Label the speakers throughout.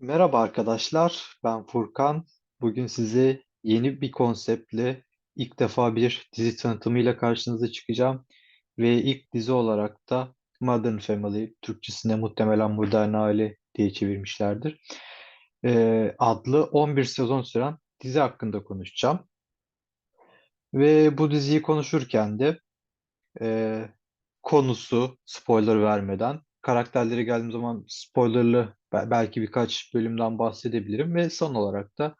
Speaker 1: Merhaba arkadaşlar, ben Furkan. Bugün size yeni bir konseptle ilk defa bir dizi tanıtımıyla karşınıza çıkacağım. Ve ilk dizi olarak da Modern Family, Türkçesine muhtemelen Modern Aile diye çevirmişlerdir. Ee, adlı 11 sezon süren dizi hakkında konuşacağım. Ve bu diziyi konuşurken de e, konusu, spoiler vermeden, karakterlere geldiğim zaman spoilerlı belki birkaç bölümden bahsedebilirim ve son olarak da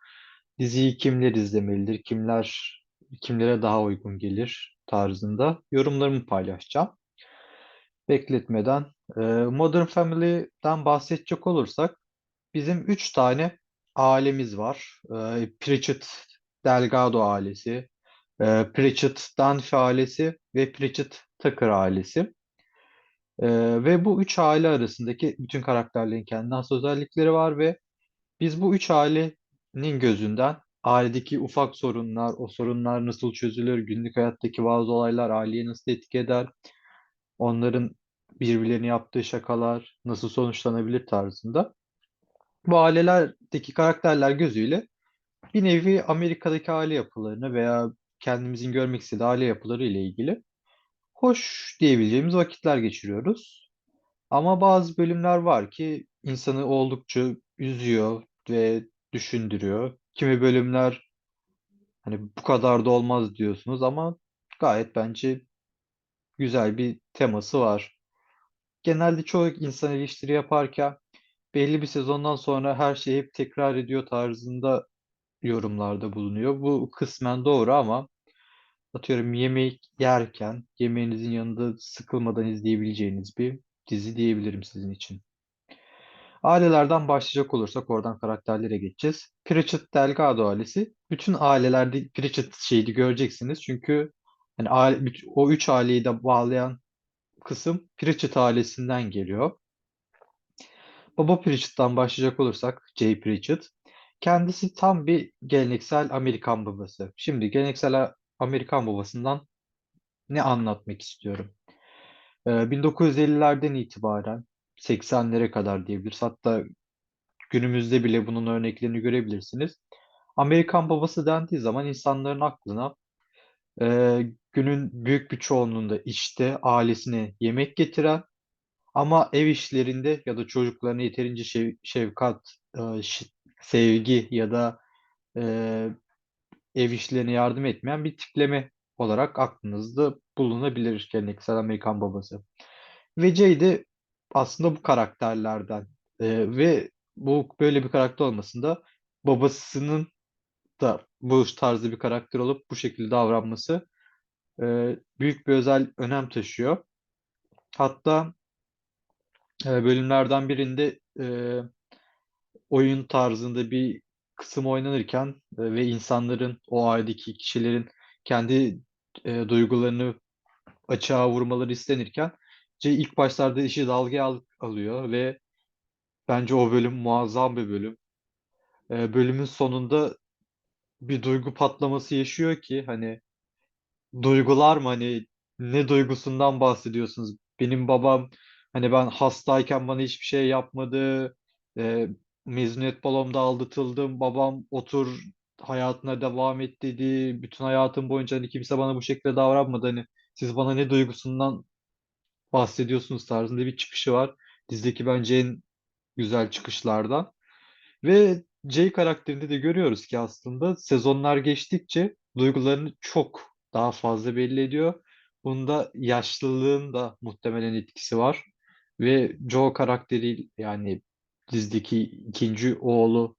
Speaker 1: diziyi kimler izlemelidir, kimler kimlere daha uygun gelir tarzında yorumlarımı paylaşacağım. Bekletmeden e, Modern Family'den bahsedecek olursak bizim üç tane ailemiz var. E, Pritchett Delgado ailesi, e, Pritchett Dunphy ailesi ve Pritchett Tucker ailesi. Ve bu üç aile arasındaki bütün karakterlerin kendine has özellikleri var ve biz bu üç ailenin gözünden ailedeki ufak sorunlar, o sorunlar nasıl çözülür, günlük hayattaki bazı olaylar aileyi nasıl etki eder, onların birbirlerine yaptığı şakalar nasıl sonuçlanabilir tarzında. Bu ailelerdeki karakterler gözüyle bir nevi Amerika'daki aile yapılarını veya kendimizin görmek istediği aile yapıları ile ilgili hoş diyebileceğimiz vakitler geçiriyoruz. Ama bazı bölümler var ki insanı oldukça üzüyor ve düşündürüyor. Kimi bölümler hani bu kadar da olmaz diyorsunuz ama gayet bence güzel bir teması var. Genelde çoğu insan eleştiri yaparken belli bir sezondan sonra her şeyi hep tekrar ediyor tarzında yorumlarda bulunuyor. Bu kısmen doğru ama atıyorum yemek yerken yemeğinizin yanında sıkılmadan izleyebileceğiniz bir dizi diyebilirim sizin için. Ailelerden başlayacak olursak oradan karakterlere geçeceğiz. Pritchett Delgado ailesi. Bütün ailelerde Pritchett şeydi göreceksiniz. Çünkü hani aile, o üç aileyi de bağlayan kısım Pritchett ailesinden geliyor. Baba Pritchett'tan başlayacak olursak Jay Pritchett. Kendisi tam bir geleneksel Amerikan babası. Şimdi geleneksel Amerikan babasından ne anlatmak istiyorum? Ee, 1950'lerden itibaren 80'lere kadar diyebiliriz. Hatta günümüzde bile bunun örneklerini görebilirsiniz. Amerikan babası dendiği zaman insanların aklına e, günün büyük bir çoğunluğunda işte ailesine yemek getiren ama ev işlerinde ya da çocuklarına yeterince şev- şefkat, e, sevgi ya da e, ev işlerine yardım etmeyen bir tipleme olarak aklınızda bulunabilir geleneksel Amerikan babası. Ve Jay de aslında bu karakterlerden E, ve bu böyle bir karakter olmasında babasının da bu tarzda bir karakter olup bu şekilde davranması e, büyük bir özel önem taşıyor. Hatta e, bölümlerden birinde e, oyun tarzında bir kısım oynanırken e, ve insanların o ailedeki kişilerin kendi e, duygularını açığa vurmaları istenirken Jay ilk başlarda işi dalgaya al- alıyor ve bence o bölüm muazzam bir bölüm. E, bölümün sonunda bir duygu patlaması yaşıyor ki hani Duygular mı hani ne duygusundan bahsediyorsunuz? Benim babam hani ben hastayken bana hiçbir şey yapmadı. E, mezuniyet balomda aldatıldım. Babam otur hayatına devam et dedi. Bütün hayatım boyunca hani kimse bana bu şekilde davranmadı. Hani siz bana ne duygusundan bahsediyorsunuz tarzında bir çıkışı var. Dizideki bence en güzel çıkışlardan. Ve Jay karakterinde de görüyoruz ki aslında sezonlar geçtikçe duygularını çok daha fazla belli ediyor. Bunda yaşlılığın da muhtemelen etkisi var. Ve Joe karakteri yani dizideki ikinci oğlu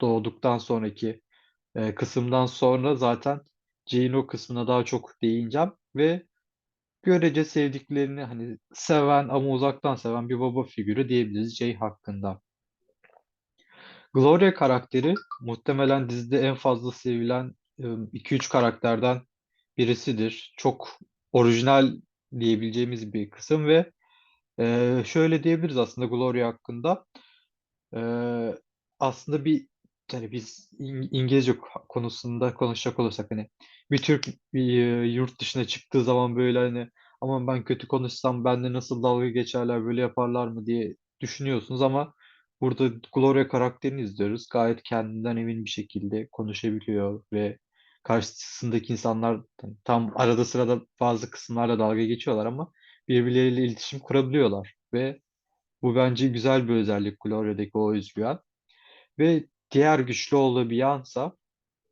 Speaker 1: doğduktan sonraki e, kısımdan sonra zaten Jay'in o kısmına daha çok değineceğim ve görece sevdiklerini hani seven ama uzaktan seven bir baba figürü diyebiliriz Jay hakkında. Gloria karakteri muhtemelen dizide en fazla sevilen iki üç karakterden birisidir. Çok orijinal diyebileceğimiz bir kısım ve e, şöyle diyebiliriz aslında Gloria hakkında. E, aslında bir hani biz İng- İngilizce konusunda konuşacak olursak hani bir Türk bir, e, yurt dışına çıktığı zaman böyle hani aman ben kötü konuşsam benimle nasıl dalga geçerler böyle yaparlar mı diye düşünüyorsunuz ama Burada Gloria karakterini izliyoruz. Gayet kendinden emin bir şekilde konuşabiliyor ve karşısındaki insanlar tam arada sırada bazı kısımlarda dalga geçiyorlar ama birbirleriyle iletişim kurabiliyorlar ve bu bence güzel bir özellik Gloria'daki o özgüven. Ve diğer güçlü olduğu bir yansa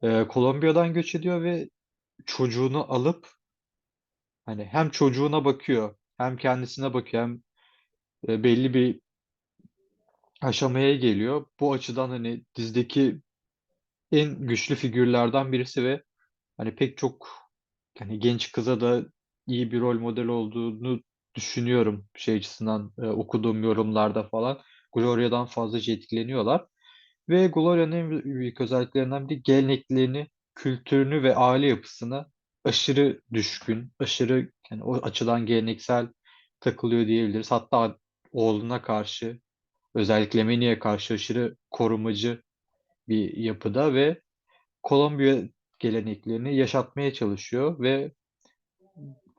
Speaker 1: e, Kolombiya'dan göç ediyor ve çocuğunu alıp hani hem çocuğuna bakıyor hem kendisine bakıyor hem e, belli bir aşamaya geliyor. Bu açıdan hani dizideki en güçlü figürlerden birisi ve hani pek çok hani genç kıza da iyi bir rol model olduğunu düşünüyorum şey açısından e, okuduğum yorumlarda falan. Gloria'dan fazlaca etkileniyorlar. Ve Gloria'nın en büyük özelliklerinden biri geleneklerini, kültürünü ve aile yapısına aşırı düşkün, aşırı yani o açıdan geleneksel takılıyor diyebiliriz. Hatta oğluna karşı, özellikle Manny'e karşı aşırı korumacı bir yapıda ve Kolombiya geleneklerini yaşatmaya çalışıyor ve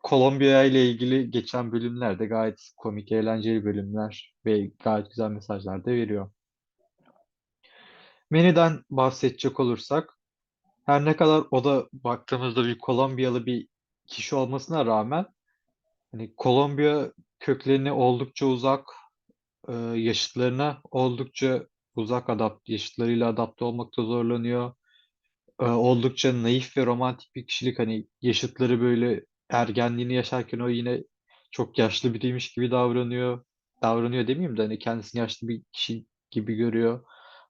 Speaker 1: Kolombiya ile ilgili geçen bölümler de gayet komik, eğlenceli bölümler ve gayet güzel mesajlar da veriyor. Manny'den bahsedecek olursak her ne kadar o da baktığımızda bir Kolombiyalı bir kişi olmasına rağmen hani Kolombiya köklerine oldukça uzak, e, yaşıtlarına oldukça uzak adapt, yaşıtlarıyla adapte olmakta zorlanıyor. E, oldukça naif ve romantik bir kişilik hani yaşıtları böyle ergenliğini yaşarken o yine çok yaşlı biriymiş gibi davranıyor. Davranıyor demeyeyim de hani kendisini yaşlı bir kişi gibi görüyor.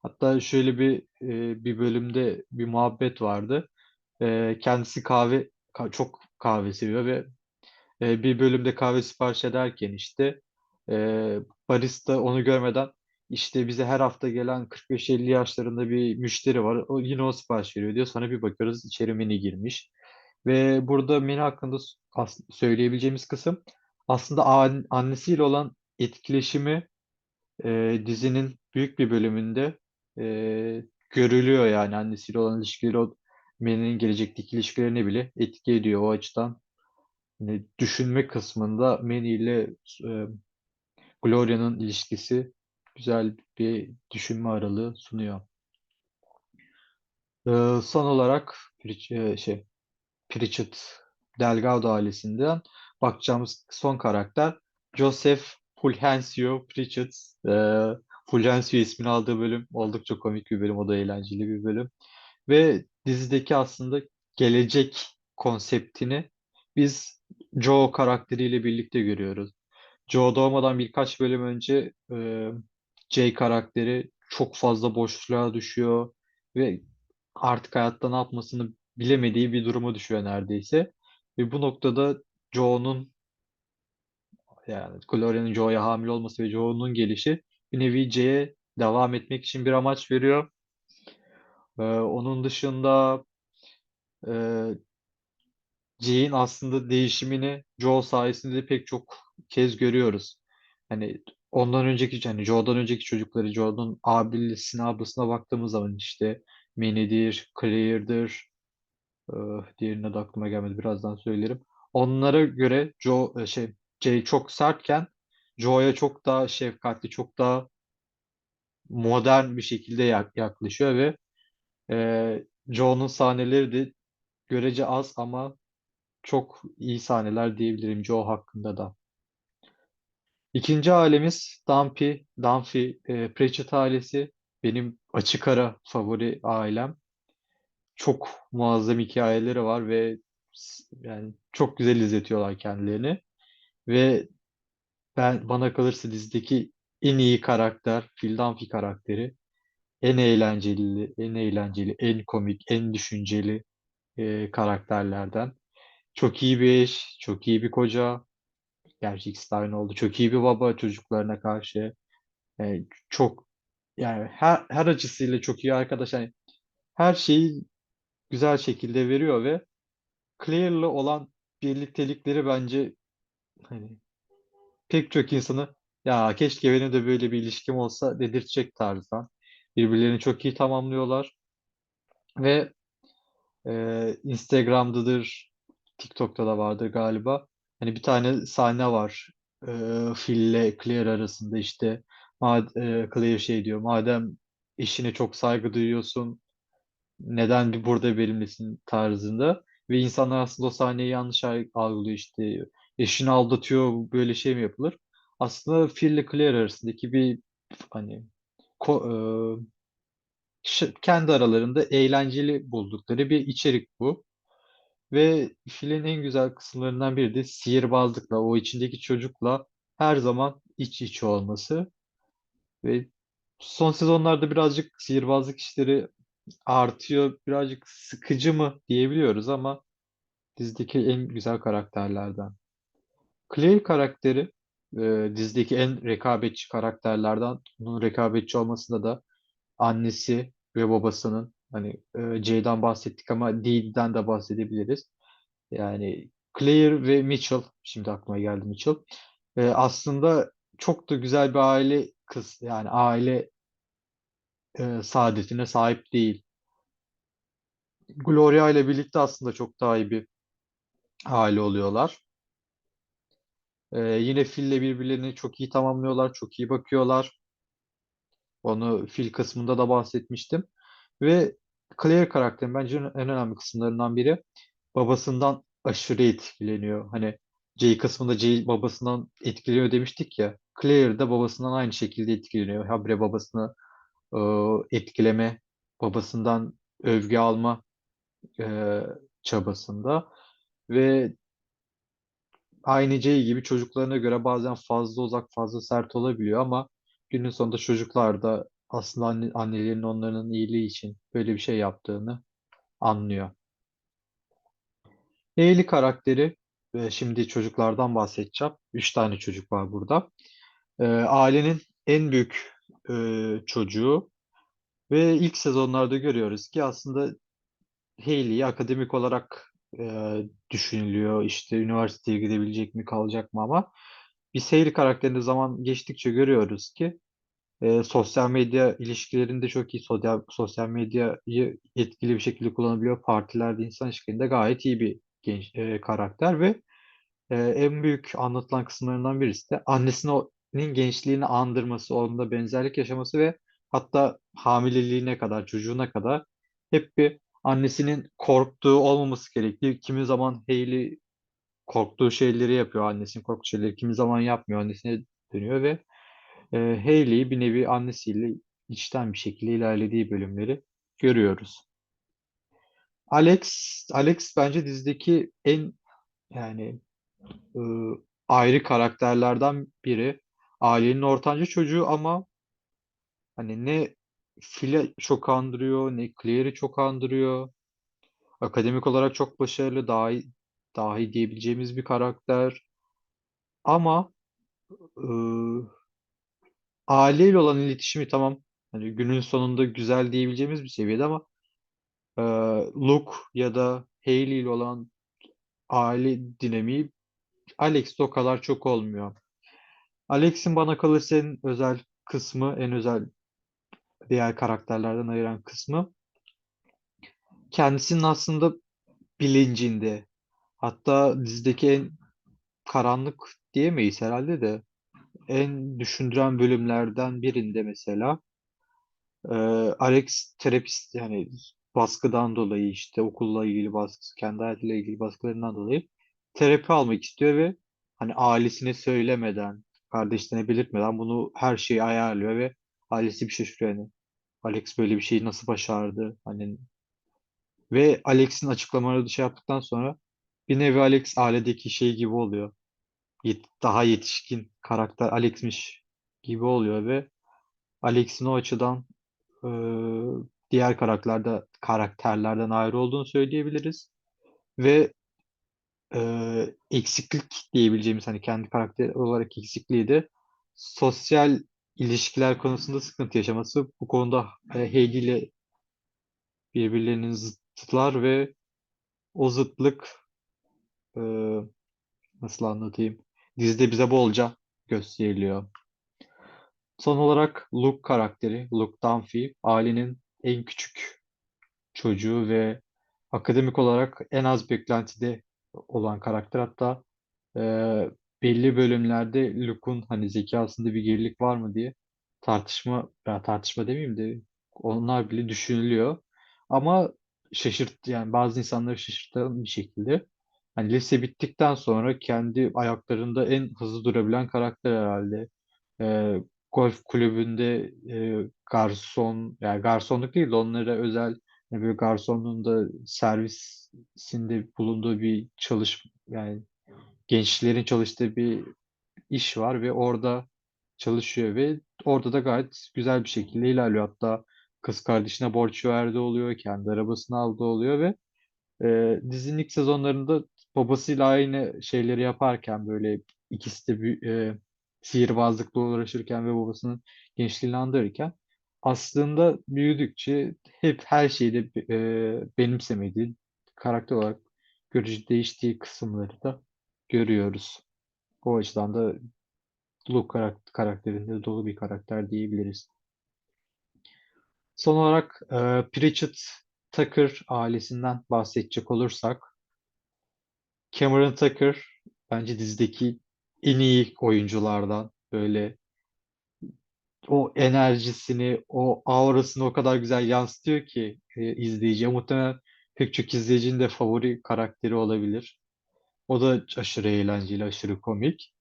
Speaker 1: Hatta şöyle bir e, bir bölümde bir muhabbet vardı. E, kendisi kahve ka- çok kahve seviyor ve e, bir bölümde kahve sipariş ederken işte e, barista onu görmeden işte bize her hafta gelen 45-50 yaşlarında bir müşteri var. O yine o sipariş veriyor diyor. Sonra bir bakıyoruz içeri menü girmiş. Ve burada menü hakkında söyleyebileceğimiz kısım aslında an- annesiyle olan etkileşimi e, dizinin büyük bir bölümünde e, görülüyor yani annesiyle olan ilişkileri o Manny'nin gelecekteki ilişkilerine bile etki ediyor o açıdan. Hani düşünme kısmında Manny ile e, Gloria'nın ilişkisi güzel bir düşünme aralığı sunuyor. E, son olarak e, şey Pritchett Delgado ailesinden bakacağımız son karakter Joseph Fulgencio Pritchett. E, Fulgencio ismini aldığı bölüm oldukça komik bir bölüm. O da eğlenceli bir bölüm. Ve dizideki aslında gelecek konseptini biz Joe karakteriyle birlikte görüyoruz. Joe doğmadan birkaç bölüm önce e, Jay karakteri çok fazla boşluğa düşüyor ve artık hayatta ne yapmasını bilemediği bir duruma düşüyor neredeyse. Ve bu noktada Joe'nun yani Gloria'nın Joe'ya hamile olması ve Joe'nun gelişi bir nevi Jay'e devam etmek için bir amaç veriyor. Ee, onun dışında e, Jay'in aslında değişimini Joe sayesinde de pek çok kez görüyoruz. Hani ondan önceki hani Joe'dan önceki çocukları Joe'nun abisine ablasına baktığımız zaman işte Manny'dir, Claire'dir, diğerine de aklıma gelmedi birazdan söylerim. Onlara göre Joe e, şey Jay çok sertken Joe'ya çok daha şefkatli, çok daha modern bir şekilde yak- yaklaşıyor ve e, Joe'nun sahneleri de görece az ama çok iyi sahneler diyebilirim Joe hakkında da. İkinci ailemiz Dumpy, Dunphy, e, Pratchett ailesi. Benim açık ara favori ailem. Çok muazzam hikayeleri var ve yani çok güzel izletiyorlar kendilerini. Ve ben bana kalırsa dizideki en iyi karakter Dunphy karakteri. En eğlenceli, en eğlenceli, en komik, en düşünceli e, karakterlerden. Çok iyi bir eş, çok iyi bir koca. Gerçi ikisi oldu. Çok iyi bir baba çocuklarına karşı. Yani çok yani her, her açısıyla çok iyi arkadaş. Yani her şeyi güzel şekilde veriyor ve Claire'la olan birliktelikleri bence hani pek çok insanı ya keşke benim de böyle bir ilişkim olsa dedirtecek tarzdan. Birbirlerini çok iyi tamamlıyorlar ve e, Instagram'dadır, TikTok'ta da vardır galiba. Hani bir tane sahne var. E, Phil ile Claire arasında işte Mad e, Claire şey diyor. Madem eşine çok saygı duyuyorsun, neden bir burada benimlesin tarzında. Ve insanlar aslında o sahneyi yanlış al- algılıyor işte. Eşini aldatıyor, böyle şey mi yapılır? Aslında Phil ile Claire arasındaki bir hani ko- e, kendi aralarında eğlenceli buldukları bir içerik bu. Ve filin en güzel kısımlarından biri de sihirbazlıkla, o içindeki çocukla her zaman iç içe olması. Ve son sezonlarda birazcık sihirbazlık işleri artıyor. Birazcık sıkıcı mı diyebiliyoruz ama dizideki en güzel karakterlerden. Claire karakteri e, dizideki en rekabetçi karakterlerden. Bunun rekabetçi olmasında da annesi ve babasının hani e, Jay'den bahsettik ama Dee'den de bahsedebiliriz. Yani Claire ve Mitchell, şimdi aklıma geldi Mitchell. E, aslında çok da güzel bir aile kız yani aile e, saadetine sahip değil. Gloria ile birlikte aslında çok daha iyi bir aile oluyorlar. E, yine Phil'le birbirlerini çok iyi tamamlıyorlar, çok iyi bakıyorlar. Onu Phil kısmında da bahsetmiştim. Ve Claire karakterin bence en önemli kısımlarından biri babasından aşırı etkileniyor. Hani Jay kısmında Jay babasından etkileniyor demiştik ya. Claire de babasından aynı şekilde etkileniyor. Habire babasını e, etkileme, babasından övgü alma e, çabasında. Ve aynı Jay gibi çocuklarına göre bazen fazla uzak, fazla sert olabiliyor ama günün sonunda çocuklar da aslında anne, annelerinin onların iyiliği için böyle bir şey yaptığını anlıyor. Hayley karakteri, e, şimdi çocuklardan bahsedeceğim. Üç tane çocuk var burada. E, ailenin en büyük e, çocuğu ve ilk sezonlarda görüyoruz ki aslında Hayley akademik olarak e, düşünülüyor. İşte üniversiteye gidebilecek mi kalacak mı ama biz Hayley karakterini zaman geçtikçe görüyoruz ki e, sosyal medya ilişkilerinde çok iyi sosyal, sosyal medyayı etkili bir şekilde kullanabiliyor. Partilerde insan ilişkilerinde gayet iyi bir genç e, karakter ve e, en büyük anlatılan kısımlarından birisi de annesinin gençliğini andırması, onunla benzerlik yaşaması ve hatta hamileliğine kadar, çocuğuna kadar hep bir annesinin korktuğu olmaması gerektiği. Kimi zaman Hayley korktuğu şeyleri yapıyor, annesinin korktuğu şeyleri kimi zaman yapmıyor, annesine dönüyor ve e, Hayley bir nevi annesiyle içten bir şekilde ilerlediği bölümleri görüyoruz. Alex, Alex bence dizideki en yani e, ayrı karakterlerden biri. Ailenin ortanca çocuğu ama hani ne Phil'i çok andırıyor, ne Claire'i çok andırıyor. Akademik olarak çok başarılı, dahi, dahi diyebileceğimiz bir karakter. Ama e, aileyle olan iletişimi tamam. Hani günün sonunda güzel diyebileceğimiz bir seviyede ama e, Luke ya da Hayley ile olan aile dinamiği Alex'te o kadar çok olmuyor. Alex'in bana kalırsa en özel kısmı, en özel diğer karakterlerden ayıran kısmı kendisinin aslında bilincinde. Hatta dizideki en karanlık diyemeyiz herhalde de en düşündüren bölümlerden birinde mesela e, Alex terapist yani baskıdan dolayı işte okulla ilgili baskısı, kendi hayatıyla ilgili baskılarından dolayı terapi almak istiyor ve hani ailesine söylemeden, kardeşlerine belirtmeden bunu her şeyi ayarlıyor ve ailesi bir şaşırıyor yani. Alex böyle bir şeyi nasıl başardı? Hani ve Alex'in açıklamaları şey yaptıktan sonra bir nevi Alex ailedeki şey gibi oluyor. Daha yetişkin karakter Alex'miş gibi oluyor ve Alex'in o açıdan diğer karakterlerde karakterlerden ayrı olduğunu söyleyebiliriz. Ve e, eksiklik diyebileceğimiz hani kendi karakter olarak eksikliği de sosyal ilişkiler konusunda sıkıntı yaşaması. Bu konuda e, Heidi ile birbirlerinin zıttılar ve o zıtlık e, nasıl anlatayım? Dizide bize bolca gösteriliyor. Son olarak Luke karakteri, Luke Dunphy, ailenin en küçük çocuğu ve akademik olarak en az beklentide olan karakter. Hatta e, belli bölümlerde Luke'un hani zekasında bir gerilik var mı diye tartışma ya tartışma demeyeyim de onlar bile düşünülüyor. Ama şaşırt yani bazı insanları şaşırtan bir şekilde. Hani lise bittikten sonra kendi ayaklarında en hızlı durabilen karakter herhalde. Ee, golf kulübünde e, garson yani garsonluk değil de onlara özel böyle garsonluğun da servisinde bulunduğu bir çalış yani gençlerin çalıştığı bir iş var ve orada çalışıyor ve orada da gayet güzel bir şekilde ilerliyor. Hatta kız kardeşine borç verdiği oluyor, kendi arabasını aldığı oluyor ve e, dizinin ilk sezonlarında babasıyla aynı şeyleri yaparken böyle ikisi de bir, e, sihirbazlıkla uğraşırken ve babasının gençliğini andırırken aslında büyüdükçe hep her şeyde e, benimsemediği, karakter olarak görücü değiştiği kısımları da görüyoruz. O açıdan da Luke karak- karakterinde dolu bir karakter diyebiliriz. Son olarak e, Pritchett Tucker ailesinden bahsedecek olursak Cameron Tucker bence dizideki en iyi oyunculardan böyle o enerjisini, o aurasını o kadar güzel yansıtıyor ki e, izleyiciye. Muhtemelen pek çok izleyicinin de favori karakteri olabilir. O da aşırı eğlenceli, aşırı komik.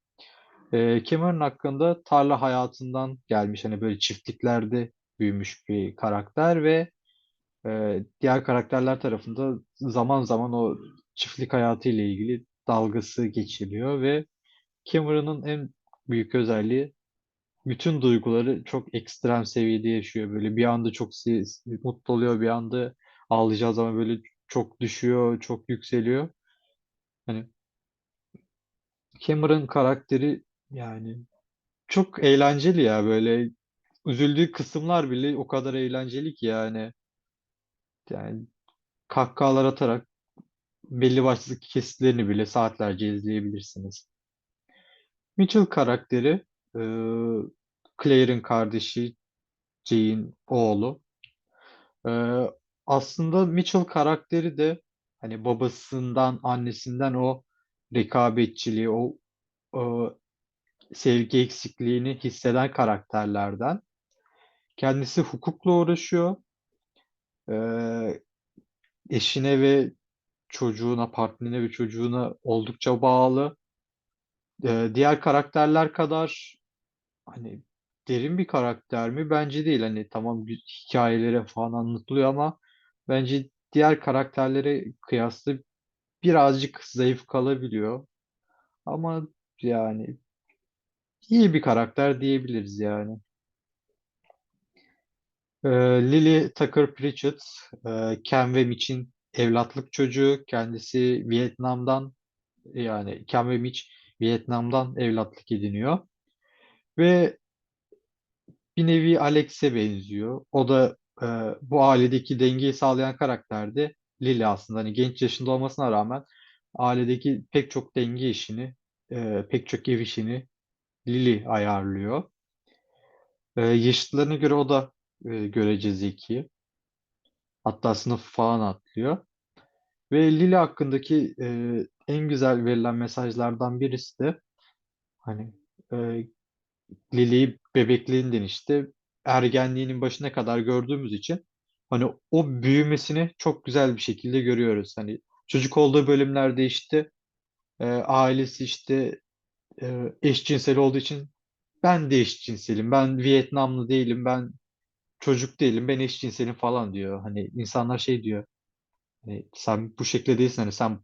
Speaker 1: E, Cameron hakkında tarla hayatından gelmiş hani böyle çiftliklerde büyümüş bir karakter ve e, diğer karakterler tarafında zaman zaman o çiftlik hayatı ile ilgili dalgası geçiriyor ve Cameron'ın en büyük özelliği bütün duyguları çok ekstrem seviyede yaşıyor. Böyle bir anda çok mutlu oluyor, bir anda ağlayacağı zaman böyle çok düşüyor, çok yükseliyor. Hani Cameron karakteri yani çok eğlenceli ya böyle üzüldüğü kısımlar bile o kadar eğlenceli ki yani. Yani kahkahalar atarak belli başlı kesitlerini bile saatlerce izleyebilirsiniz. Mitchell karakteri e, Claire'in kardeşi Jay'in oğlu. E, aslında Mitchell karakteri de hani babasından, annesinden o rekabetçiliği, o, o sevgi eksikliğini hisseden karakterlerden. Kendisi hukukla uğraşıyor. E, eşine ve çocuğuna, partnerine ve çocuğuna oldukça bağlı. Ee, diğer karakterler kadar hani derin bir karakter mi? Bence değil. Hani tamam hikayelere falan anlatılıyor ama bence diğer karakterlere kıyasla birazcık zayıf kalabiliyor. Ama yani iyi bir karakter diyebiliriz yani. Ee, Lily Tucker Pritchett, e, Ken ve Mitch'in evlatlık çocuğu. Kendisi Vietnam'dan yani Ken ve Mitch Vietnam'dan evlatlık ediniyor. Ve bir nevi Alex'e benziyor. O da e, bu ailedeki dengeyi sağlayan karakterdi. Lily aslında hani genç yaşında olmasına rağmen ailedeki pek çok denge işini, e, pek çok ev işini Lily ayarlıyor. E, yaşıtlarına göre o da e, görece zeki. Hatta sınıf falan atlıyor. Ve Lily hakkındaki e, en güzel verilen mesajlardan birisi de hani e, Lili'yi bebekliğinden işte ergenliğinin başına kadar gördüğümüz için hani o büyümesini çok güzel bir şekilde görüyoruz. Hani çocuk olduğu bölümlerde işte e, ailesi işte e, eşcinsel olduğu için ben de eşcinselim, ben Vietnamlı değilim, ben çocuk değilim, ben eşcinselim falan diyor. Hani insanlar şey diyor. Hani sen bu şekilde değilsin. Hani sen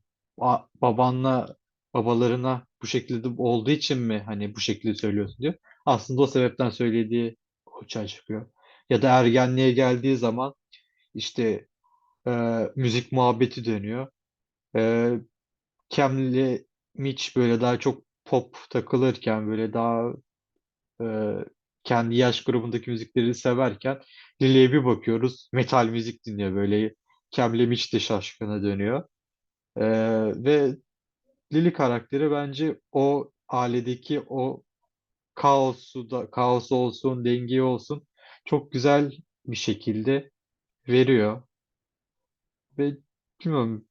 Speaker 1: babanla babalarına bu şekilde olduğu için mi hani bu şekilde söylüyorsun diyor. Aslında o sebepten söylediği ortaya çıkıyor. Ya da ergenliğe geldiği zaman işte e, müzik muhabbeti dönüyor. E, Cem'le Mitch böyle daha çok pop takılırken böyle daha e, kendi yaş grubundaki müzikleri severken Lily'e bir bakıyoruz metal müzik dinliyor böyle Cem'le Mitch de şaşkına dönüyor. Ee, ve Lily karakteri bence o ailedeki o kaosu da kaos olsun, dengeyi olsun çok güzel bir şekilde veriyor. Ve bilmiyorum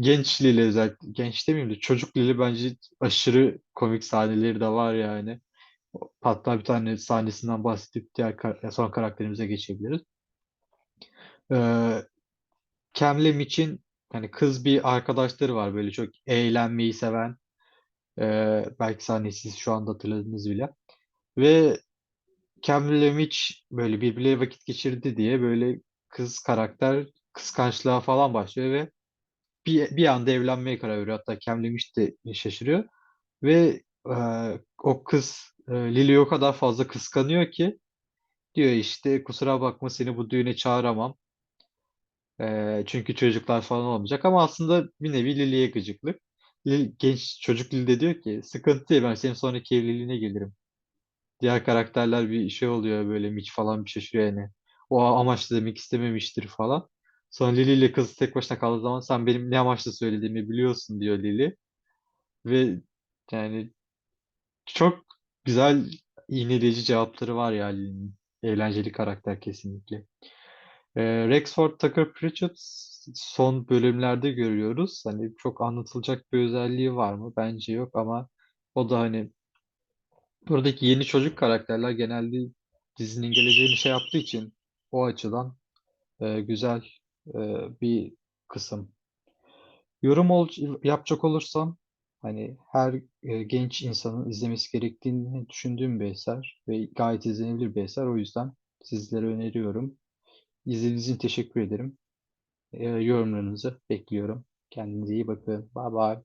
Speaker 1: genç Lily özellikle genç demeyeyim de çocuk Lily bence aşırı komik sahneleri de var yani. Hatta bir tane sahnesinden bahsedip diğer kar- son karakterimize geçebiliriz. Ee, Cam Mitch'in hani kız bir arkadaşları var böyle çok eğlenmeyi seven. Ee, belki sahnesi siz şu anda hatırladınız bile. Ve Cam ile böyle birbirleriyle vakit geçirdi diye böyle kız karakter kıskançlığa falan başlıyor ve bir, bir anda evlenmeye karar veriyor. Hatta Cam de şaşırıyor. Ve e, o kız e, Lily'yi o kadar fazla kıskanıyor ki diyor işte kusura bakma seni bu düğüne çağıramam. E, çünkü çocuklar falan olmayacak ama aslında bir nevi Lily'ye gıcıklık. Genç çocuk Lily de diyor ki sıkıntı değil ben senin sonraki evliliğine gelirim. Diğer karakterler bir şey oluyor böyle Mitch falan bir şaşırıyor yani. O amaçla demek istememiştir falan. Sonra Lily ile kız tek başına kaldığı zaman sen benim ne amaçla söylediğimi biliyorsun diyor Lily. Ve yani çok güzel iğneleyici cevapları var ya Lily'nin. Eğlenceli karakter kesinlikle. Ee, Rexford Tucker Pritchett son bölümlerde görüyoruz. Hani çok anlatılacak bir özelliği var mı? Bence yok ama o da hani buradaki yeni çocuk karakterler genelde dizinin geleceğini şey yaptığı için o açıdan e, güzel e, bir kısım. Yorum ol, yapacak olursam hani her e, genç insanın izlemesi gerektiğini düşündüğüm bir eser ve gayet izlenebilir bir eser. O yüzden sizlere öneriyorum. İzlediğiniz için teşekkür ederim. E, yorumlarınızı bekliyorum. Kendinize iyi bakın. Bye bye.